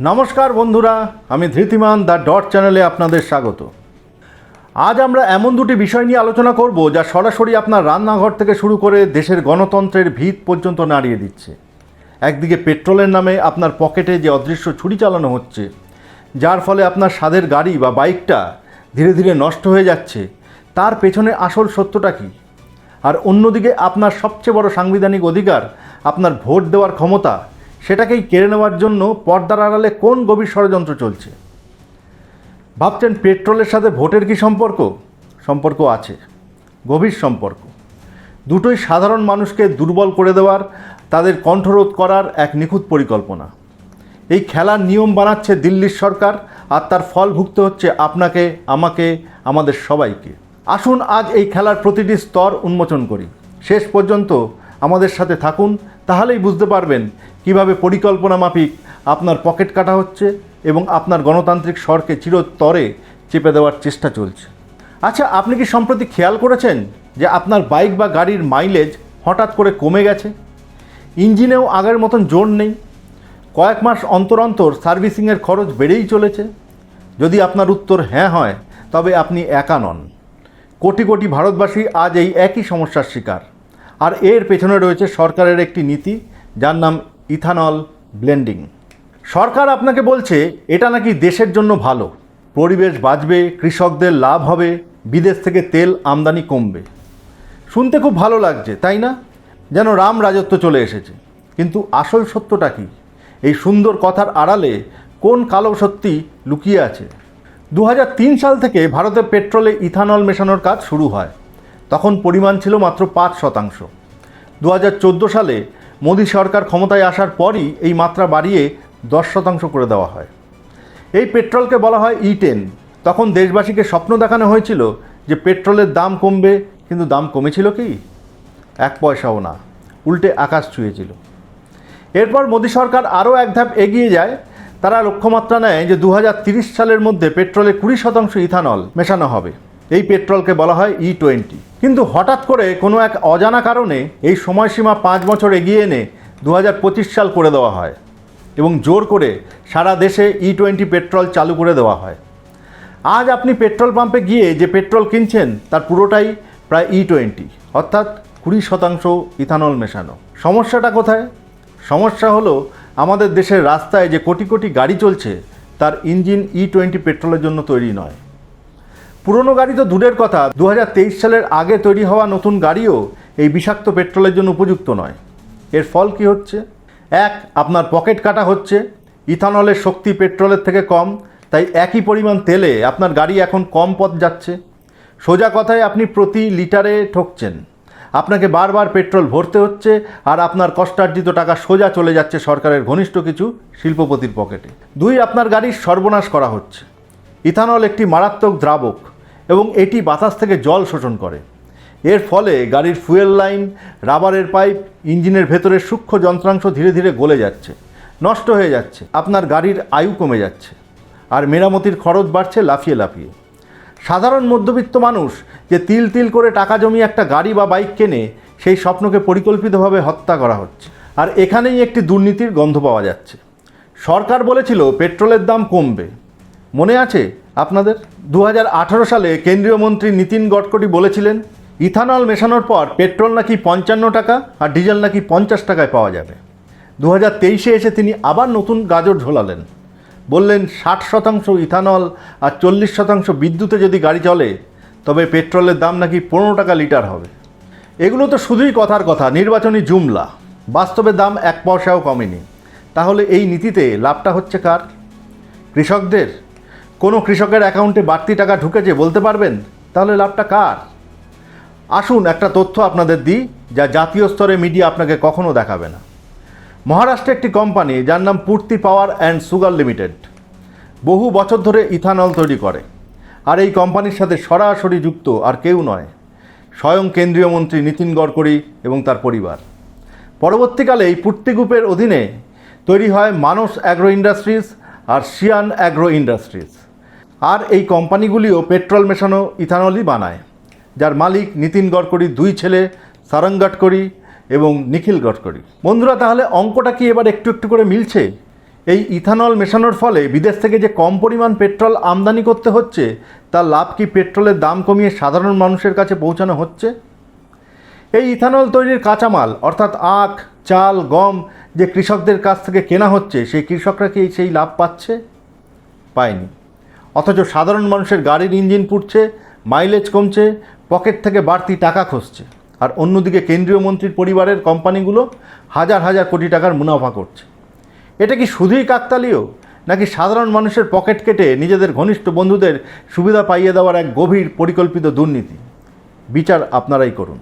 নমস্কার বন্ধুরা, আমি ধৃতিমান দ্য ডট চ্যানেলে আপনাদের স্বাগত। আজ আমরা এমন দুটি বিষয় নিয়ে আলোচনা করব যা সরাসরি আপনার রান্নাঘর থেকে শুরু করে দেশের গণতন্ত্রের ভিত পর্যন্ত নাড়িয়ে দিচ্ছে। একদিকে পেট্রোলের নামে আপনার পকেটে যে অদৃশ্য ছুরি চালানো হচ্ছে, যার ফলে আপনার স্বাদের গাড়ি বা বাইকটা ধীরে ধীরে নষ্ট হয়ে যাচ্ছে, তার পেছনে আসল সত্যটা কী? আর অন্যদিকে আপনার সবচেয়ে বড় সাংবিধানিক অধিকার, আপনার ভোট দেওয়ার ক্ষমতা সেটাকেই কেড়ে নেওয়ার জন্য পর্দার আড়ালে কোন গভীর ষড়যন্ত্র চলছে? ভাবছেন পেট্রোলের সাথে ভোটের কি সম্পর্ক? সম্পর্ক আছে, গভীর সম্পর্ক। দুটোই সাধারণ মানুষকে দুর্বল করে দেওয়ার, তাদের কণ্ঠরোধ করার এক নিখুঁত পরিকল্পনা। এই খেলার নিয়ম বানাচ্ছে দিল্লির সরকার, আর তার ফল ভুগতে হচ্ছে আপনাকে, আমাকে, আমাদের সবাইকে। আসুন আজ এই খেলার প্রতিটি স্তর উন্মোচন করি। শেষ পর্যন্ত আমাদের সাথে থাকুন, তাহলেই বুঝতে পারবেন কীভাবে পরিকল্পনা মাফিক আপনার পকেট কাটা হচ্ছে এবং আপনার গণতান্ত্রিক স্বরকে চিরতরে চেপে দেওয়ার চেষ্টা চলছে। আচ্ছা আপনি কি সম্প্রতি খেয়াল করেছেন যে আপনার বাইক বা গাড়ির মাইলেজ হঠাৎ করে কমে গেছে? ইঞ্জিনেও আগের মতন জোর নেই। কয়েক মাস অন্তর অন্তর সার্ভিসিংয়ের খরচ বেড়েই চলেছে। যদি আপনার উত্তর হ্যাঁ হয়, তবে আপনি একা নন। কোটি কোটি ভারতবাসী আজ এই একই সমস্যার শিকার। আর এর পেছনে রয়েছে সরকারের একটি নীতি, যার নাম ইথানল ব্লেন্ডিং। সরকার আপনাকে বলছে, এটা নাকি দেশের জন্য ভালো। পরিবেশ বাঁচবে, কৃষকদের লাভ হবে, বিদেশ থেকে তেল আমদানি কমবে। শুনতে খুব ভালো লাগছে, তাই না? যেন রাম রাজত্ব চলে এসেছে। কিন্তু আসল সত্যটা কি? এই সুন্দর কথার আড়ালে কোন কালো সত্যি লুকিয়ে আছে? দু হাজার তিন সাল থেকে ভারতে পেট্রোলে ইথানল মেশানোর কাজ শুরু হয়। তখন পরিমাণ ছিল মাত্র পাঁচ শতাংশ। দু হাজার চোদ্দ সালে মোদী সরকার ক্ষমতায় আসার পরই এই মাত্রা বাড়িয়ে দশ শতাংশ করে দেওয়া হয়। এই পেট্রোলকে বলা হয় ই টেন। তখন দেশবাসীকে স্বপ্ন দেখানো হয়েছিল যে পেট্রোলের দাম কমবে, কিন্তু দাম কমেছিল কি? এক পয়সাও না, উল্টে আকাশ ছুঁয়েছিল। এরপর মোদী সরকার আরও এক ধাপ এগিয়ে যায়। তারা লক্ষ্যমাত্রা নেয় যে দু সালের মধ্যে পেট্রোলে কুড়ি শতাংশ ইথানল মেশানো হবে। এই পেট্রোলকে বলা হয় ই টোয়েন্টি। কিন্তু হঠাৎ করে কোনো এক অজানা কারণে এই সময়সীমা পাঁচ বছর এগিয়ে এনে দু হাজার পঁচিশ সাল করে দেওয়া হয় এবং জোর করে সারা দেশে ই টোয়েন্টি পেট্রোল চালু করে দেওয়া হয়। আজ আপনি পেট্রোল পাম্পে গিয়ে যে পেট্রোল কিনছেন, তার পুরোটাই প্রায় ই টোয়েন্টি অর্থাৎ কুড়ি শতাংশ ইথানল মেশানো। সমস্যাটা কোথায়? সমস্যা হলো আমাদের দেশের রাস্তায় যে কোটি কোটি গাড়ি চলছে, তার ইঞ্জিন ই টোয়েন্টি পেট্রোলের জন্য তৈরি নয়। পুরনো গাড়ি তো দূরের কথা। দু হাজার তেইশ সালের আগে তৈরি হওয়া নতুন গাড়িও এই বিষাক্ত পেট্রোলের জন্য উপযুক্ত নয়। এর ফল কি হচ্ছে? এক, আপনার পকেট কাটা হচ্ছে। ইথানলের শক্তি পেট্রোলের থেকে কম, তাই একই পরিমাণ তেলে আপনার গাড়ি এখন কম পথ যাচ্ছে। সোজা কথায় আপনি প্রতি লিটারে ঠকছেন। আপনাকে বারবার পেট্রোল ভরতে হচ্ছে আর আপনার কষ্টার্জিত টাকা সোজা চলে যাচ্ছে সরকারের ঘনিষ্ঠ কিছু শিল্পপতির পকেটে। দুই, আপনার গাড়ির সর্বনাশ করা হচ্ছে। ইথানল একটি মারাত্মক দ্রাবক। এবং এটি বাতাস থেকে জল শোষণ করে। এর ফলে গাড়ির ফুয়েল লাইন, রাবারের পাইপ, ইঞ্জিনের ভেতরের সূক্ষ্ম যন্ত্রাংশ ধীরে ধীরে গলে যাচ্ছে, নষ্ট হয়ে যাচ্ছে, আপনার গাড়ির আয়ু কমে যাচ্ছে, আর মেরামতির খরচ বাড়ছে লাফিয়ে লাফিয়ে। সাধারণ মধ্যবিত্ত মানুষ যে তিল তিল করে টাকা জমিয়ে একটা গাড়ি বা বাইক কেনে, সেই স্বপ্নকে পরিকল্পিতভাবে হত্যা করা হচ্ছে। আর এখানেই একটি দুর্নীতির গন্ধ পাওয়া যাচ্ছে। সরকার বলেছিল পেট্রোলের দাম কমবে। মনে আছে আপনাদের? দু হাজার আঠেরো সালে কেন্দ্রীয় মন্ত্রী নীতিন গডকরি বলেছিলেন, ইথানল মেশানোর পর পেট্রোল নাকি পঞ্চান্ন টাকা আর ডিজেল নাকি পঞ্চাশ টাকায় পাওয়া যাবে। দু হাজার তেইশে এসে তিনি আবার নতুন গাজর ঝোলালেন। বললেন, ষাট শতাংশ ইথানল আর চল্লিশ শতাংশ বিদ্যুতে যদি গাড়ি চলে, তবে পেট্রোলের দাম নাকি পনেরো টাকা লিটার হবে। এগুলো তো শুধুই কথার কথা, নির্বাচনী জুমলা। বাস্তবে দাম এক পয়সাও কমেনি। তাহলে এই নীতিতে লাভটা হচ্ছে কার? কৃষকদের? কোনো কৃষকের অ্যাকাউন্টে বাড়তি টাকা ঢুকেছে বলতে পারবেন, তাহলে লাভটা কার? আসুন, একটা তথ্য আপনাদের দিই, যা জাতীয় স্তরে মিডিয়া আপনাকে কখনো দেখাবে না। মহারাষ্ট্রে একটি কোম্পানি, যার নাম পূর্তি পাওয়ার অ্যান্ড সুগার লিমিটেড, বহু বছর ধরে ইথানল তৈরি করে। আর এই কোম্পানির সাথে সরাসরি যুক্ত আর কেউ নয়, স্বয়ং কেন্দ্রীয় মন্ত্রী নীতিন গডকরি এবং তার পরিবার। পরবর্তীকালে এই পূর্তি গ্রুপের অধীনে তৈরি হয় মানস অ্যাগ্রো ইন্ডাস্ট্রিজ আর শিয়ান অ্যাগ্রো ইন্ডাস্ট্রিজ। আর এই কোম্পানিগুলিও পেট্রোল মেশানো ইথানলই বানায়, যার মালিক নীতিন গড়করি, দুই ছেলে সারং গডকরি এবং নিখিল গডকরি। বন্ধুরা, তাহলে অঙ্কটা কি এবার একটু একটু করে মিলছে? এই ইথানল মেশানোর ফলে বিদেশ থেকে যে কম পরিমাণ পেট্রোল আমদানি করতে হচ্ছে, তার লাভ কি পেট্রোলের দাম কমিয়ে সাধারণ মানুষের কাছে পৌঁছানো হচ্ছে? এই ইথানল তৈরির কাঁচামাল, অর্থাৎ আখ, চাল, গম যে কৃষকদের কাছ থেকে কেনা হচ্ছে, সেই কৃষকরা কি সেই লাভ পাচ্ছে? পায়নি। অথচ সাধারণ মানুষের গাড়ির ইঞ্জিন পুড়ছে মাইলেজ কমছে পকেট থেকে বাড়তি টাকা খসছে আর অন্যদিকে কেন্দ্রীয় মন্ত্রীর পরিবারের কোম্পানিগুলো হাজার হাজার কোটি টাকার মুনাফা করছে এটা কি শুধুই কাকতালীয় নাকি সাধারণ মানুষের পকেট কেটে নিজেদের ঘনিষ্ঠ বন্ধুদের সুবিধা পাইয়ে দেওয়ার এক গভীর পরিকল্পিত দুর্নীতি বিচার আপনারাই করুন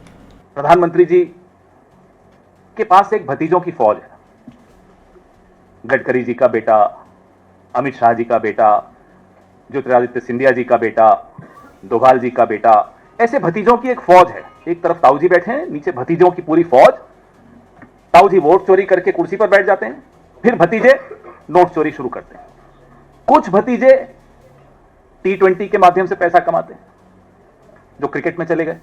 प्रधानमंत्री जी के पास एक भतीजों की फौज है गडकरी जी का बेटा अमित शाह जी का बेटा ज्योतिरादित्य सिंधिया जी का बेटा डोभाल जी का बेटा, ऐसे भतीजों की एक फौज है। एक तरफ़ ताऊ जी बैठे हैं, नीचे भतीजों की पूरी फौज। ताऊ जी वोट चोरी करके कुर्सी पर बैठ जाते हैं, फिर भतीजे नोट चोरी शुरू करते हैं। कुछ भतीजे टी ट्वेंटी के माध्यम से पैसा कमाते हैं, जो क्रिकेट में चले गए।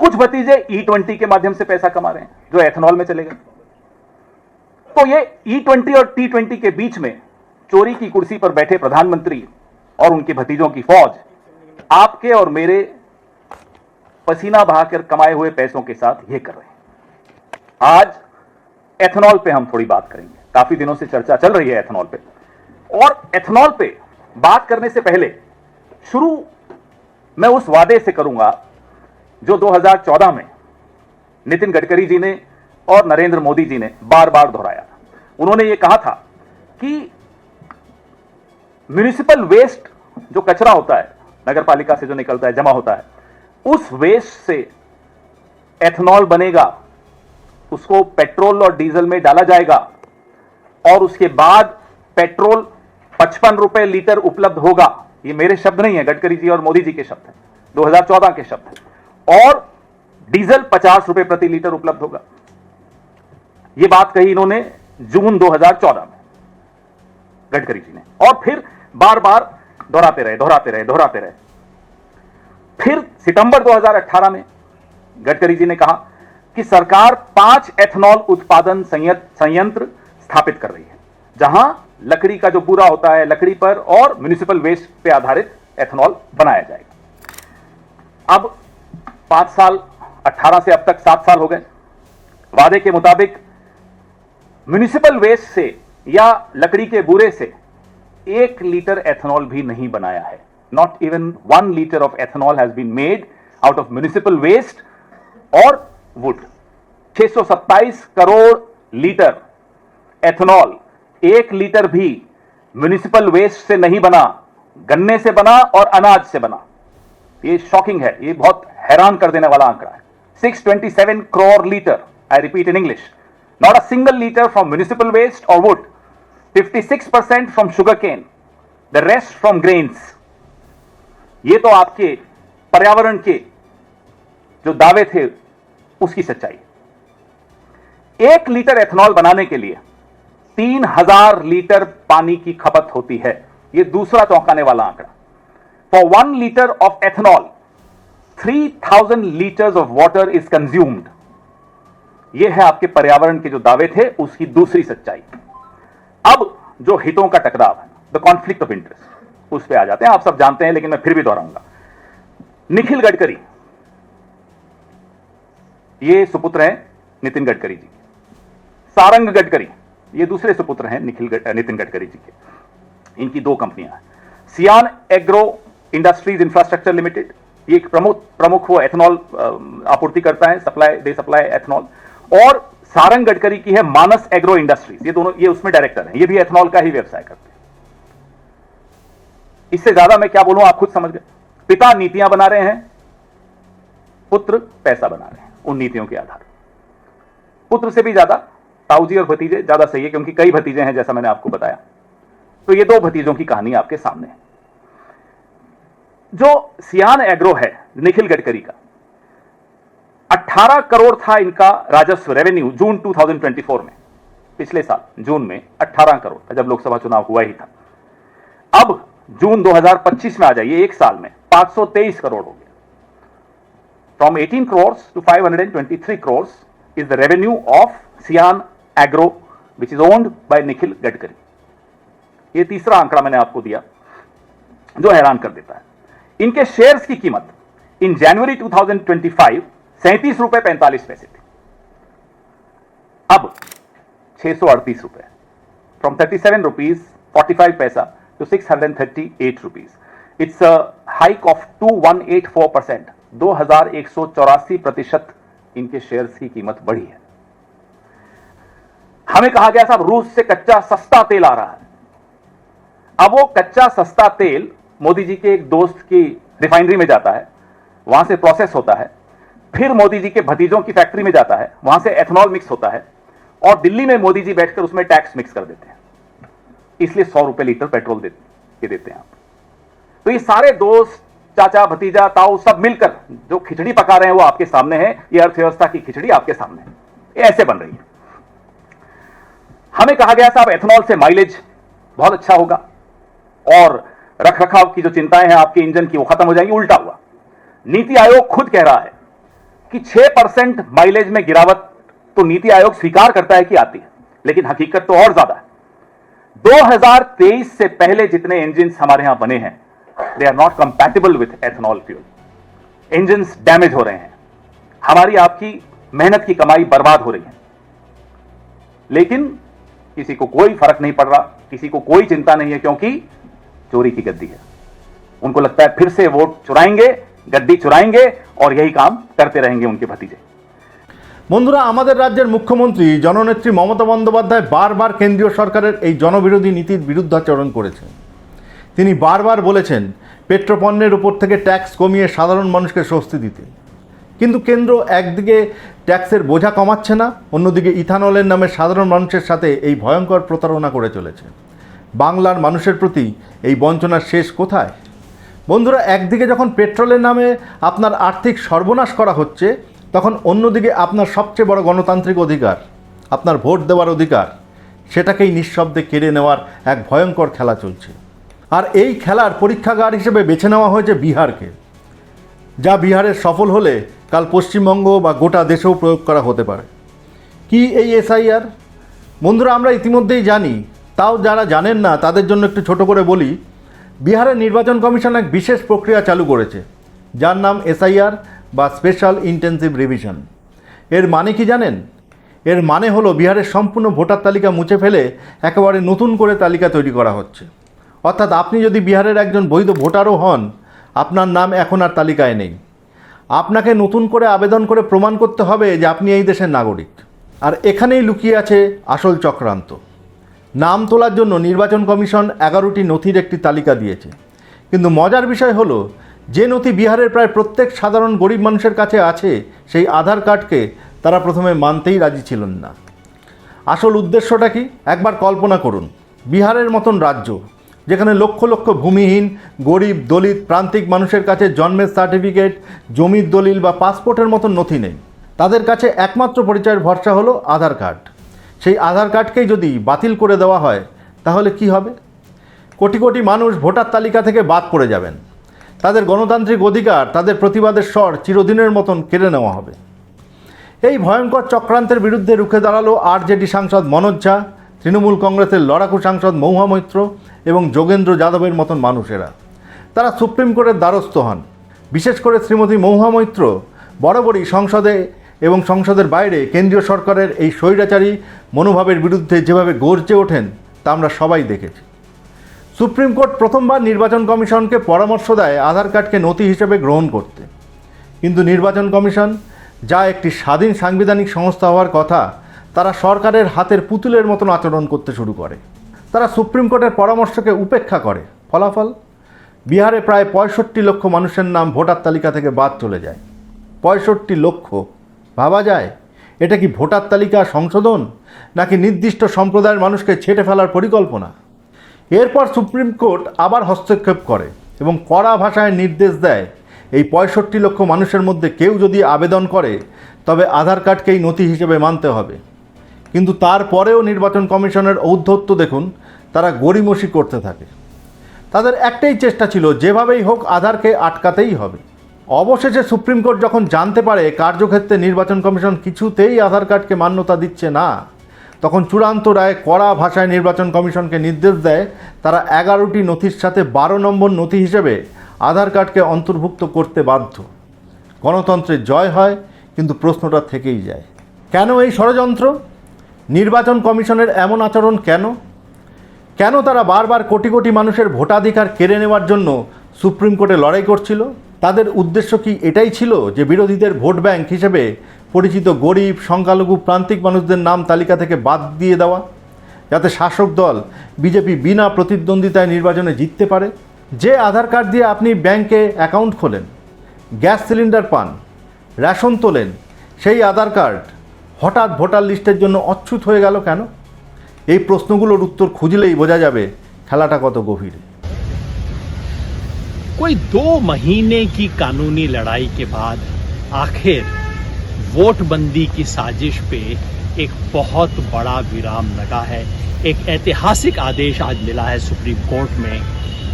कुछ भतीजे ई ट्वेंटी के माध्यम से पैसा कमा रहे हैं, जो एथेनॉल में चले गए। तो ये ई ट्वेंटी और टी ट्वेंटी के बीच में चोरी की कुर्सी पर बैठे प्रधानमंत्री और उनके भतीजों की फौज, आपके और मेरे पसीना बहाकर कमाए हुए पैसों के साथ ये कर रहे हैं। आज एथेनॉल पे हम थोड़ी बात करेंगे। काफ़ी दिनों से चर्चा चल रही है एथेनॉल पे। और एथेनॉल पे बात करने से पहले शुरू मैं उस वादे से करूँगा जो 2014 में नितिन गडकरी जी ने और नरेंद्र मोदी जी ने बार बार दोहराया। उन्होंने ये कहा था कि म्यूनिसिपल वेस्ट जो कचरा होता है नगर पालिका से जो निकलता है, जमा होता है, उस वेस्ट से एथेनॉल बनेगा, उसको पेट्रोल और डीजल में डाला जाएगा, और उसके बाद पेट्रोल पचपन रुपए लीटर उपलब्ध होगा। ये मेरे शब्द नहीं है, गडकरी जी और मोदी जी के शब्द हैं 2014 के शब्द हैं। और डीजल पचास रुपए प्रति लीटर उपलब्ध होगा। ये बात कही इन्होंने जून 2014 में, गडकरी जी ने। और फिर बार बार दोहराते रहे दोहराते रहे दोहराते रहे। फिर सितंबर 2018 में गडकरी जी ने कहा कि सरकार पाँच एथेनॉल उत्पादन संयंत्र स्थापित कर रही है, जहाँ लकड़ी का जो पूरा होता है, लकड़ी पर और म्यूनिसिपल वेस्ट पे आधारित एथेनॉल बनाया जाएगा। अब पाँच साल अट्ठारह से अब तक सात साल हो गए। वादे के मुताबिक म्यूनिसिपल वेस्ट से या लकड़ी के बूरे से एक लीटर एथेनॉल भी नहीं बनाया है। Not even one litre of ethanol has been made out of municipal waste और वुड 627 करोड़ लीटर एथेनॉल एक लीटर भी म्यूनिसिपल वेस्ट से नहीं बना, गन्ने से बना और अनाज से बना। ये शॉकिंग है, ये बहुत हैरान कर देने वाला आंकड़ा है। 627 crore litre I repeat in English not a single litre from municipal waste और wood 56% from sugar cane the rest from grains ये तो आपके पर्यावरण के जो दावे थे, उसकी सच्चाई। एक लीटर एथेनॉल बनाने के लिए तीन हज़ार लीटर पानी की खपत होती है। यह दूसरा चौंकाने वाला आंकड़ा। For one litre of ethanol three thousand litres of water is consumed यह है आपके पर्यावरण के जो दावे थे, उसकी दूसरी सच्चाई। अब जो हितों का टकराव है द कॉन्फ्लिक्ट ऑफ़ इंटरेस्ट उस पर आ जाते हैं। आप सब जानते हैं लेकिन मैं फिर भी दोहराऊँगा। निखिल गडकरी ये सुपुत्र हैं नितिन गडकरी जी सारंग गडकरी ये दूसरे सुपुत्र हैं निखिल गड, नितिन गडकरी जी के। इनकी दो कंपनियाँ हैं। Sian agro industries infrastructure limited ये एक प्रमुख प्रमुख वो एथेनॉल आपूर्ति करता है सप्लाई दे सप्लाई एथेनॉल। और सारंग गडकरी की है मानस एग्रो इंडस्ट्रीज़। ये दोनों, ये उसमें डायरेक्टर हैं। ये भी एथेनॉल का ही व्यवसाय करते हैं। इससे ज़्यादा मैं क्या बोलूँ, आप खुद समझ गए। पिता नीतियाँ बना रहे हैं, पुत्र पैसा बना रहे हैं, उन नीतियों के आधार पुत्र से भी ज़्यादा, ताऊजी और भतीजे ज़्यादा सही है, क्योंकि कई भतीजे हैं, जैसा मैंने आपको बताया। तो ये दो भतीजों की कहानी आपके सामने है। जो सियान एग्रो है, निखिल गडकरी का 18 करोड़ था इनका राजस्व रेवेन्यू जून 2024 में। पिछले साल, जून में 18 करोड़ जब लोकसभा चुनाव हुआ ही था। अब, जून 2025 में आ जाइए, एक साल में 523 करोड़ हो गया। From 18 crores to 523 crores is the revenue of Sian agro which is owned by Nikhil Gadkari ये तीसरा आंकड़ा मैंने आपको दिया, जो हैरान कर देता है। इनके शेयर्स की कीमत इन जनवरी 2025 सैंतीस रुपए पैंतालीस पैसे थी। अब छह सौ अड़तीस रुपए। From thirty seven rupees forty five paisa to six hundred thirty eight rupees it's hike of two one eight four percent दो हज़ार एक सौ चौरासी प्रतिशत इनके शेयर्स की कीमत बढ़ी है। हमें कहा गया साहब, रूस से कच्चा सस्ता तेल आ रहा है। अब वो कच्चा सस्ता तेल मोदी जी के एक दोस्त की रिफाइनरी में जाता है। वहाँ से प्रोसेस होता है। फिर मोदी जी के भतीजों की फैक्ट्री में जाता है वहाँ से एथनॉल मिक्स होता है और दिल्ली में मोदी जी बैठकर उसमें टैक्स मिक्स कर देते हैं। इसलिए सौ रुपए लीटर पेट्रोल दे, देते हैं आप। तो ये सारे दोस्त चाचा भतीजा ताऊ सब मिलकर जो खिचड़ी पका रहे हैं वो आपके सामने है। ये अर्थव्यवस्था की खिचड़ी आपके सामने है। ऐसे बन रही है। हमें कहा गया साहब एथनॉल से माइलेज बहुत अच्छा होगा और रख रखाव की जो चिंताएँ हैं आपके इंजन की वो खत्म हो जाएँगी उल्टा हुआ। नीति आयोग खुद कह रहा है कि 6 परसेंट माइलेज में गिरावट तो नीति आयोग स्वीकार करता है कि आती है, लेकिन हकीकत तो और ज़्यादा है। 2023 से पहले जितने इंजिन हमारे यहाँ बने हैं they are not compatible with ethanol fuel engine damage हो रहे हैं। हमारी आपकी मेहनत की कमाई बर्बाद हो रही है। लेकिन किसी को कोई फ़र्क नहीं पड़ रहा, किसी को कोई चिंता नहीं है, क्योंकि चोरी की गद्दी है। उनको लगता है फिर से वोट चुराएँगे गद्दी चुराएंगे और यही काम करते रहेंगे उनके भतीजे বন্ধুরা আমাদের রাজ্যের মুখ্যমন্ত্রী জননেত্রী মমতা বন্দ্যোপাধ্যায় বারবার কেন্দ্রীয় সরকারের এই জনবিরোধী নীতির বিরুদ্ধাচরণ করেছেন তিনি বারবার বলেছেন পেট্রোপণ্যের উপর থেকে ট্যাক্স কমিয়ে সাধারণ মানুষকে স্বস্তি দিতে কিন্তু কেন্দ্র একদিকে ট্যাক্সের বোঝা কমাচ্ছে না অন্যদিকে ইথানলের নামে সাধারণ মানুষের সাথে এই ভয়ঙ্কর প্রতারণা করে চলেছে বাংলার মানুষের প্রতি এই বঞ্চনার শেষ কোথায় বন্ধুরা, একদিকে যখন পেট্রোলের নামে আপনার আর্থিক সর্বনাশ করা হচ্ছে, তখন অন্যদিকে আপনার সবচেয়ে বড় গণতান্ত্রিক অধিকার, আপনার ভোট দেওয়ার অধিকার, সেটাকেই নিঃশব্দে কেড়ে নেওয়ার এক ভয়ঙ্কর খেলা চলছে। আর এই খেলার পরীক্ষাগার হিসেবে বেছে নেওয়া হয়েছে বিহারকে, যা বিহারের সফল হলে কাল পশ্চিমবঙ্গ বা গোটা দেশেও প্রয়োগ করা হতে পারে। কি এই এসআইআর? বন্ধুরা, আমরা ইতিমধ্যেই জানি, তাও যারা জানেন না, তাদের জন্য একটু ছোট করে বলি বিহারের নির্বাচন কমিশন এক বিশেষ প্রক্রিয়া চালু করেছে, যার নাম এসআইআর বা স্পেশাল ইন্টেন্সিভ রিভিশন। এর মানে কি জানেন? এর মানে হলো বিহারের সম্পূর্ণ ভোটার তালিকা মুছে ফেলে একেবারে নতুন করে তালিকা তৈরি করা হচ্ছে। অর্থাৎ আপনি যদি বিহারের একজন বৈধ ভোটারও হন, আপনার নাম এখন আর তালিকায় নেই। আপনাকে নতুন করে আবেদন করে প্রমাণ করতে হবে যে আপনি এই দেশের নাগরিক। আর এখানেই লুকিয়ে আছে আসল চক্রান্ত। নাম তোলার জন্য নির্বাচন কমিশন এগারোটি নথির একটি তালিকা দিয়েছে। কিন্তু মজার বিষয় হলো, যে নথি বিহারের প্রায় প্রত্যেক সাধারণ গরিব মানুষের কাছে আছে, সেই আধার কার্ডকে তারা প্রথমে মানতেই রাজি ছিলেন না। আসল উদ্দেশ্যটা কি? একবার কল্পনা করুন, বিহারের মতন রাজ্য, যেখানে লক্ষ লক্ষ ভূমিহীন, গরিব, দলিত, প্রান্তিক মানুষের কাছে জন্মের সার্টিফিকেট, জমির দলিল বা পাসপোর্টের মতন নথি নেই। তাদের কাছে একমাত্র পরিচয়ের ভরসা হলো আধার কার্ড। সেই আধার কার্ডকেই যদি বাতিল করে দেওয়া হয়, তাহলে কি হবে? কোটি কোটি মানুষ ভোটার তালিকা থেকে বাদ পড়ে যাবেন। তাদের গণতান্ত্রিক অধিকার, তাদের প্রতিবাদের স্বর চিরদিনের মতন কেড়ে নেওয়া হবে। এই ভয়ঙ্কর চক্রান্তের বিরুদ্ধে রুখে দাঁড়াল আরজেডি সাংসদ মনোজ ঝা, তৃণমূল কংগ্রেসের লড়াকু সাংসদ মৌহা মৈত্র এবং যোগেন্দ্র যাদবের মতন মানুষেরা। তারা সুপ্রিম কোর্টের দ্বারস্থ হন। বিশেষ করে শ্রীমতী মৌহা মৈত্র বরাবরই সংসদে এবং সংসদের বাইরে কেন্দ্রীয় সরকারের এই স্বৈরাচারী মনোভাবের বিরুদ্ধে যেভাবে গর্জে ওঠেন, তা আমরা সবাই দেখেছি। সুপ্রিম কোর্ট প্রথমবার নির্বাচন কমিশনকে পরামর্শ দেয় আধার কার্ডকে নথি হিসেবে গ্রহণ করতে। কিন্তু নির্বাচন কমিশন, যা একটি স্বাধীন সাংবিধানিক সংস্থা হওয়ার কথা, তারা সরকারের হাতের পুতুলের মতন আচরণ করতে শুরু করে। তারা সুপ্রিম কোর্টের পরামর্শকে উপেক্ষা করে। ফলাফল? বিহারে প্রায় পঁয়ষট্টি লক্ষ মানুষের নাম ভোটার তালিকা থেকে বাদ চলে যায়। পঁয়ষট্টি লক্ষ ভাবা যায়? এটা কি ভোটার তালিকা সংশোধন নাকি নির্দিষ্ট সম্প্রদায়ের মানুষকে ছেটে ফেলার পরিকল্পনা? এরপর সুপ্রিম কোর্ট আবার হস্তক্ষেপ করে এবং কড়া ভাষায় নির্দেশ দেয়, এই পঁয়ষট্টি লক্ষ মানুষের মধ্যে কেউ যদি আবেদন করে, তবে আধার কার্ডকেই নথি হিসেবে মানতে হবে। কিন্তু তারপরেও নির্বাচন কমিশনের ঔদ্ধত্য দেখুন, তারা গড়িমসি করতে থাকে। তাদের একটাই চেষ্টা ছিল, যেভাবেই হোক আধারকে আটকাতেই হবে। অবশেষে সুপ্রিম কোর্ট যখন জানতে পারে কার্যক্ষেত্রে নির্বাচন কমিশন কিছুতেই আধার কার্ডকে মান্যতা দিচ্ছে না, তখন চূড়ান্ত রায় কড়া ভাষায় নির্বাচন কমিশনকে নির্দেশ দেয় তারা এগারোটি নথির সাথে বারো নম্বর নথি হিসেবে আধার কার্ডকে অন্তর্ভুক্ত করতে বাধ্য। গণতন্ত্রের জয় হয়, কিন্তু প্রশ্নটা থেকেই যায়। কেন এই ষড়যন্ত্র? নির্বাচন কমিশনের এমন আচরণ কেন? কেন তারা বারবার কোটি কোটি মানুষের ভোটাধিকার কেড়ে নেওয়ার জন্য সুপ্রিম কোর্টে লড়াই করছিল? তাদের উদ্দেশ্য কি এটাই ছিল যে বিরোধীদের ভোট ব্যাংক হিসেবে পরিচিত গরিব, সংখ্যালঘু, প্রান্তিক মানুষদের নাম তালিকা থেকে বাদ দিয়ে দেওয়া, যাতে শাসক দল বিজেপি বিনা প্রতিদ্বন্দ্বিতায় নির্বাচনে জিততে পারে? যে আধার কার্ড দিয়ে আপনি ব্যাংকে অ্যাকাউন্ট খোলেন, গ্যাস সিলিন্ডার পান, রেশন তোলেন, সেই আধার কার্ড হঠাৎ ভোটার লিস্টের জন্য অচ্ছুত হয়ে গেল কেন? এই প্রশ্নগুলোর উত্তর খুঁজলেই বোঝা যাবে খেলাটা কত গভীর। कोई दो महीने की कानूनी लड़ाई के बाद आखिर वोटबंदी की साजिश पे एक बहुत बड़ा विराम लगा है। एक ऐतिहासिक आदेश आज मिला है सुप्रीम कोर्ट में,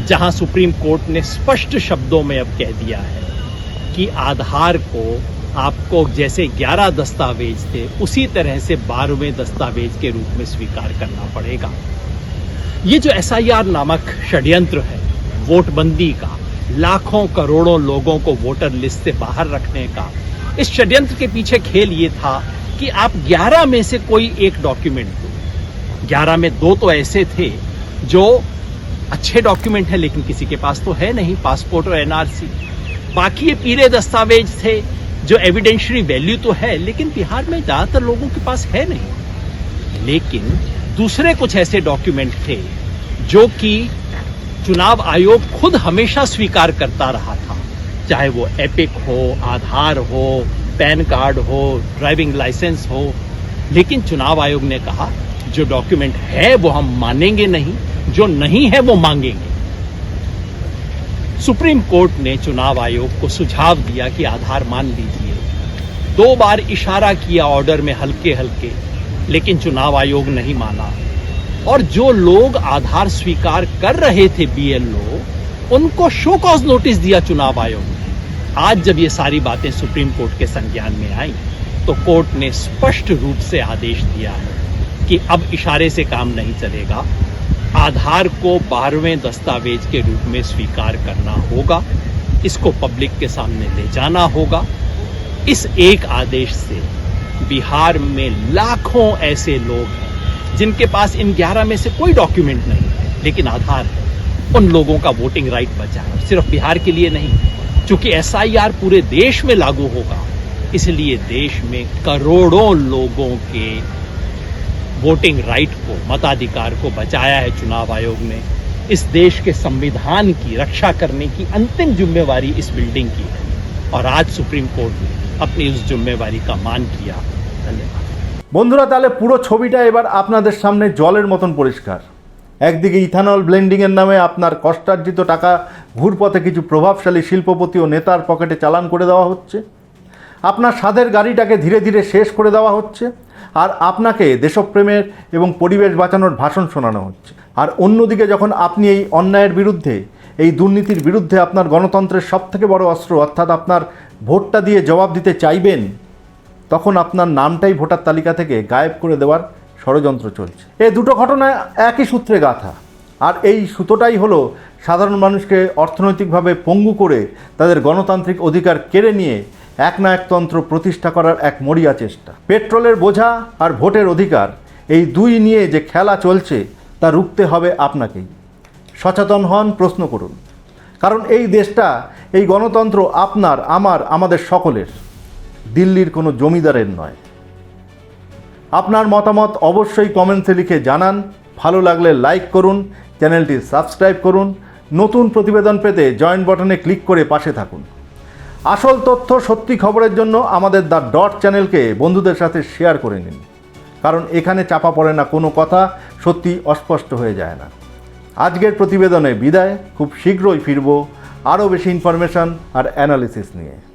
जहाँ सुप्रीम कोर्ट ने स्पष्ट शब्दों में अब कह दिया है कि आधार को आपको जैसे 11 दस्तावेज़ थे, उसी तरह से 12वें दस्तावेज़ के रूप में स्वीकार करना पड़ेगा। ये जो एसआईआर नामक षड्यंत्र है, वोटबंदी का लाखों करोड़ों लोगों को वोटर लिस्ट से बाहर रखने का। इस षड्यंत्र के पीछे खेल ये था कि आप 11 में से कोई एक डॉक्यूमेंट दो। 11 में दो तो ऐसे थे जो अच्छे डॉक्यूमेंट है, लेकिन किसी के पास तो है नहीं, पासपोर्ट और एनआरसी। बाकी ये पीले दस्तावेज़ थे, जो एविडेंशरी वैल्यू तो है, लेकिन बिहार में ज़्यादातर लोगों के पास है नहीं। लेकिन दूसरे कुछ ऐसे डॉक्यूमेंट थे, जो कि चुनाव आयोग खुद हमेशा स्वीकार करता रहा था। चाहे वो एपिक हो आधार हो पैन कार्ड हो ड्राइविंग लाइसेंस हो। लेकिन चुनाव आयोग ने कहा, जो डॉक्यूमेंट है वो हम मानेंगे नहीं, जो नहीं है वो मांगेंगे। सुप्रीम कोर्ट ने चुनाव आयोग को सुझाव दिया कि आधार मान लीजिए। दो बार इशारा किया ऑर्डर में हल्के हल्के लेकिन चुनाव आयोग नहीं माना। और जो लोग आधार स्वीकार कर रहे थे बीएलओ उनको शो कॉज नोटिस दिया चुनाव आयोग ने। आज जब ये सारी बातें सुप्रीम कोर्ट के संज्ञान में आई तो कोर्ट ने स्पष्ट रूप से आदेश दिया है कि अब इशारे से काम नहीं चलेगा। आधार को बारहवें दस्तावेज़ के रूप में स्वीकार करना होगा, इसको पब्लिक के सामने ले जाना होगा। इस एक आदेश से बिहार में लाखों ऐसे लोग हैं जिनके पास इन 11 में से कोई डॉक्यूमेंट नहीं है, लेकिन आधार है। उन लोगों का वोटिंग राइट बचा है, सिर्फ़ बिहार के लिए नहीं, क्योंकि एस पूरे देश में लागू होगा। इसलिए देश में करोड़ों लोगों के वोटिंग राइट को, मताधिकार को बचाया है चुनाव आयोग ने। इस देश के संविधान की रक्षा करने की अंतिम जिम्मेवारी इस बिल्डिंग की है। और आज सुप्रीम कोर्ट ने अपनी उस जिम्मेवारी का मान किया। বন্ধুরা, তাহলে পুরো ছবিটা এবার আপনাদের সামনে জলের মতন পরিষ্কার। একদিকে ইথানল ব্লেন্ডিংয়ের নামে আপনার কষ্টার্জিত টাকা, ঘুরপথে কিছু প্রভাবশালী শিল্পপতি ও নেতার পকেটে চালান করে দেওয়া হচ্ছে। আপনার স্বাদের গাড়িটাকে ধীরে ধীরে শেষ করে দেওয়া হচ্ছে। আর আপনাকে দেশপ্রেমের এবং পরিবেশ বাঁচানোর ভাষণ শোনানো হচ্ছে। আর অন্যদিকে যখন আপনি এই অন্যায়ের বিরুদ্ধে, এই দুর্নীতির বিরুদ্ধে আপনার গণতন্ত্রের সবথেকে বড় অস্ত্র, অর্থাৎ আপনার ভোটটা দিয়ে জবাব দিতে চাইবেন তখন আপনার নামটাই ভোটার তালিকা থেকে গায়েব করে দেওয়ার ষড়যন্ত্র চলছে। এই দুটো ঘটনা একই সূত্রে গাথা। আর এই সুতোটাই হলো, সাধারণ মানুষকে অর্থনৈতিকভাবে পঙ্গু করে তাদের গণতান্ত্রিক অধিকার কেড়ে নিয়ে এক না একতন্ত্র প্রতিষ্ঠা করার এক মরিয়া চেষ্টা। পেট্রোলের বোঝা আর ভোটের অধিকার, এই দুই নিয়ে যে খেলা চলছে, তা রুখতে হবে আপনাকেই। সচেতন হন, প্রশ্ন করুন। কারণ এই দেশটা, এই গণতন্ত্র আপনার, আমার, আমাদের সকলের। দিল্লির কোনো জমিদারের নয়। আপনার মতামত অবশ্যই কমেন্টসে লিখে জানান। ভালো লাগলে লাইক করুন, চ্যানেলটি সাবস্ক্রাইব করুন। নতুন প্রতিবেদন পেতে জয়েন্ট বাটনে ক্লিক করে পাশে থাকুন। আসল তথ্য, সত্যি খবরের জন্য আমাদের দ্য ডট চ্যানেলকে বন্ধুদের সাথে শেয়ার করে নিন। কারণ এখানে চাপা পড়ে না কোনো কথা, সত্যি অস্পষ্ট হয়ে যায় না। আজকের প্রতিবেদনে বিদায়। খুব শীঘ্রই ফিরব আরও বেশি ইনফরমেশন আর অ্যানালিসিস নিয়ে।